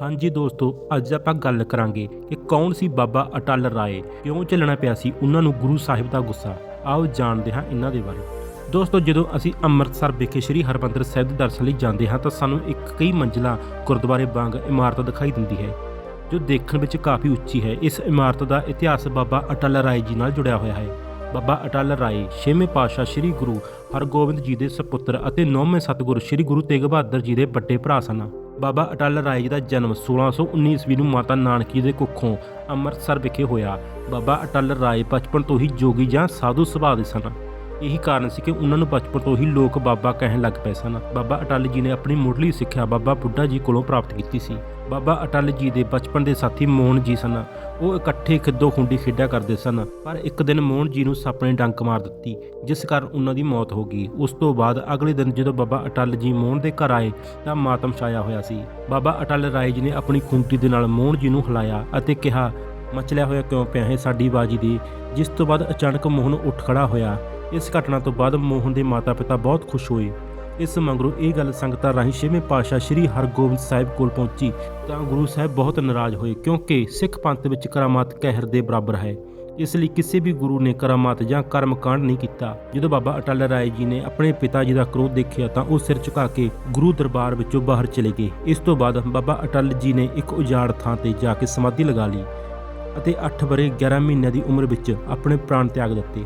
ਹਾਂਜੀ ਦੋਸਤੋ, ਅੱਜ ਆਪਾਂ ਗੱਲ ਕਰਾਂਗੇ ਕਿ ਕੌਣ ਸੀ ਬਾਬਾ ਅਟਲ ਰਾਏ? ਕਿਉਂ ਚੱਲਣਾ ਪਿਆ ਸੀ ਉਹਨਾਂ ਨੂੰ ਗੁਰੂ ਸਾਹਿਬ ਦਾ ਗੁੱਸਾ? ਆਓ ਜਾਣਦੇ ਹਾਂ ਇਹਨਾਂ ਦੇ ਬਾਰੇ। ਦੋਸਤੋ, ਜਦੋਂ ਅਸੀਂ ਅੰਮ੍ਰਿਤਸਰ ਵਿਖੇ ਸ੍ਰੀ ਹਰਮੰਦਰ ਸਾਹਿਬ ਦੇ ਦਰਸ਼ਨ ਲਈ ਜਾਂਦੇ ਹਾਂ, ਤਾਂ ਸਾਨੂੰ ਇੱਕ ਕਈ ਮੰਜ਼ਲਾ ਗੁਰਦੁਆਰੇ ਵਾਂਗ ਇਮਾਰਤ ਦਿਖਾਈ ਦਿੰਦੀ ਹੈ, ਜੋ ਦੇਖਣ ਵਿੱਚ ਕਾਫੀ ਉੱਚੀ ਹੈ। ਇਸ ਇਮਾਰਤ ਦਾ ਇਤਿਹਾਸ ਬਾਬਾ ਅਟਲ ਰਾਏ ਜੀ ਨਾਲ ਜੁੜਿਆ ਹੋਇਆ ਹੈ। ਬਾਬਾ ਅਟਲ ਰਾਏ ਛੇਵੇਂ ਪਾਤਸ਼ਾਹ ਸ੍ਰੀ ਗੁਰੂ ਹਰਗੋਬਿੰਦ ਜੀ ਦੇ ਸੁਪੁੱਤਰ ਅਤੇ ਨੌਵੇਂ ਸਤਿਗੁਰੂ ਸ੍ਰੀ ਗੁਰੂ ਤੇਗ ਬਹਾਦਰ ਜੀ ਦੇ ਵੱਡੇ ਭਰਾ ਸਨ। ਬਾਬਾ ਅਟਲ ਰਾਏ ਜੀ ਦਾ ਜਨਮ 1619 ਈਸਵੀ ਨੂੰ ਮਾਤਾ ਨਾਨਕੀ ਦੇ ਕੁੱਖੋਂ ਅੰਮ੍ਰਿਤਸਰ ਵਿਖੇ ਹੋਇਆ। ਬਾਬਾ ਅਟਲ ਰਾਏ ਬਚਪਨ ਤੋਂ ਹੀ ਜੋਗੀ ਜਾਂ ਸਾਧੂ ਸੁਭਾਅ ਦੇ ਸਨ। ਇਹੀ ਕਾਰਨ ਸੀ ਕਿ ਉਹਨਾਂ ਨੂੰ ਬਚਪਨ ਤੋਂ ਹੀ ਲੋਕ ਬਾਬਾ ਕਹਿਣ ਲੱਗ ਪਏ ਸਨ। ਬਾਬਾ ਅਟਲ ਜੀ ਨੇ ਆਪਣੀ ਮੁੱਢਲੀ ਸਿੱਖਿਆ ਬਾਬਾ ਬੁੱਢਾ ਜੀ ਕੋਲੋਂ ਪ੍ਰਾਪਤ ਕੀਤੀ ਸੀ। ਬਾਬਾ ਅਟਲ ਜੀ ਦੇ ਬਚਪਨ ਦੇ ਸਾਥੀ ਮੋਹਨ ਜੀ ਸਨ। ਉਹ ਇਕੱਠੇ ਖਿੱਦੋ ਖੁੰਡੀ ਖੇਡਿਆ ਕਰਦੇ ਸਨ। ਪਰ ਇੱਕ ਦਿਨ ਮੋਹਨ ਜੀ ਨੂੰ ਸੱਪ ਨੇ ਡੰਕ ਮਾਰ ਦਿੱਤੀ, ਜਿਸ ਕਾਰਨ ਉਹਨਾਂ ਦੀ ਮੌਤ ਹੋ ਗਈ। ਉਸ ਤੋਂ ਬਾਅਦ ਅਗਲੇ ਦਿਨ ਜਦੋਂ ਬਾਬਾ ਅਟਲ ਜੀ ਮੋਹਨ ਦੇ ਘਰ ਆਏ ਤਾਂ ਮਾਤਮ ਛਾਇਆ ਹੋਇਆ ਸੀ। ਬਾਬਾ ਅਟਲ ਰਾਏ ਜੀ ਨੇ ਆਪਣੀ ਖੁੰਟੀ ਦੇ ਨਾਲ ਮੋਹਨ ਜੀ ਨੂੰ ਹਿਲਾਇਆ ਅਤੇ ਕਿਹਾ, ਮਚਲਿਆ ਹੋਇਆ ਕਿਉਂ ਪਿਆ ਹੈ ਸਾਡੀ ਬਾਜੀ ਦੀ? ਜਿਸ ਤੋਂ ਬਾਅਦ ਅਚਾਨਕ ਮੋਹਨ ਉੱਠ ਖੜਾ ਹੋਇਆ। ਇਸ ਘਟਨਾ ਤੋਂ ਬਾਅਦ ਮੋਹਨ ਦੇ ਮਾਤਾ-ਪਿਤਾ ਬਹੁਤ ਖੁਸ਼ ਹੋਏ। ਇਸ ਮਗਰੋਂ ਇਹ ਗੱਲ ਸੰਗਤਾਂ ਰਾਹੀਂ ਛੇਵੇਂ ਪਾਤਸ਼ਾਹ ਸ੍ਰੀ ਹਰਗੋਬਿੰਦ ਸਾਹਿਬ ਕੋਲ ਪਹੁੰਚੀ ਤਾਂ ਗੁਰੂ ਸਾਹਿਬ ਬਹੁਤ ਨਾਰਾਜ਼ ਹੋਏ ਕਿਉਂਕਿ ਸਿੱਖ ਪੰਥ ਵਿੱਚ ਕਰਾਮਾਤ ਕਹਿਰ ਦੇ ਬਰਾਬਰ ਹੈ। ਇਸ ਲਈ ਕਿਸੇ ਵੀ ਗੁਰੂ ਨੇ ਕਰਾਮਾਤ ਜਾਂ ਕਰਮ ਕਾਂਡ ਨਹੀਂ ਕੀਤਾ। ਜਦੋਂ ਬਾਬਾ ਅਟਲ ਰਾਏ ਜੀ ਨੇ ਆਪਣੇ ਪਿਤਾ ਜੀ ਦਾ ਕ੍ਰੋਧ ਦੇਖਿਆ ਤਾਂ ਉਹ ਸਿਰ ਝੁਕਾ ਕੇ ਗੁਰੂ ਦਰਬਾਰ ਵਿੱਚੋਂ ਬਾਹਰ ਚਲੇ ਗਏ। ਇਸ ਤੋਂ ਬਾਅਦ ਬਾਬਾ ਅਟਲ ਜੀ ਨੇ ਇੱਕ ਉਜਾੜ ਥਾਂ ਤੇ ਜਾ ਕੇ ਸਮਾਧੀ ਲਗਾ ਲਈ ਅਤੇ 8 ਬਰੇ 11 ਮਹੀਨਿਆਂ ਦੀ ਉਮਰ ਵਿੱਚ ਆਪਣੇ ਪ੍ਰਾਣ ਤਿਆਗ ਦਿੱਤੇ।